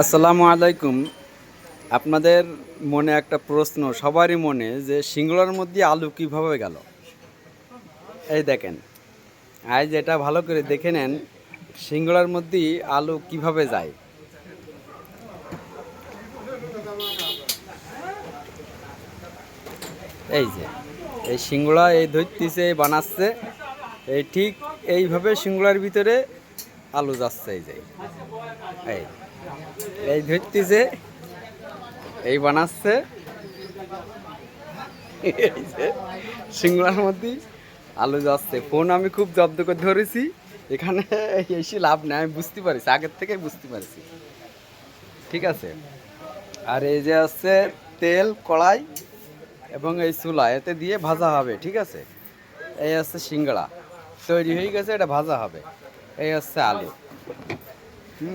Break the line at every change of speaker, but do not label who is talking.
আসসালামু আলাইকুম। আপনাদের মনে একটা প্রশ্ন, সবারই মনে যে সিঙ্গুলার মধ্যে আলু কীভাবে গেল? এই দেখেন, আজ এটা ভালো করে দেখে নেন, সিঙ্গুলার মধ্যে আলু কীভাবে যায়। এই যে, এই সিঙ্গুলা এই ধরতেছে বানাচ্ছে, এই ঠিক এইভাবে সিঙ্গুলার ভিতরে আলু যাচ্ছে এই যে। এই এই ধরতেছে, এই বানাচ্ছে। সিঙ্গুলার মধ্যে আলু যাচ্ছে। ফোন আমি খুব জব্দ করে ধরেছি। এখানে এসে লাভ নেই, আমি বুঝতে পারছি, আগের থেকে বুঝতে পারছি। ঠিক আছে? আর এই যে আছে তেল, কড়াই এবং এই চুলা, এতে দিয়ে ভাজা হবে, ঠিক আছে? এই আছে সিঙ্গড়া তৈরি হয়ে গেছে, এটা ভাজা হবে। এই হচ্ছে আলু হুম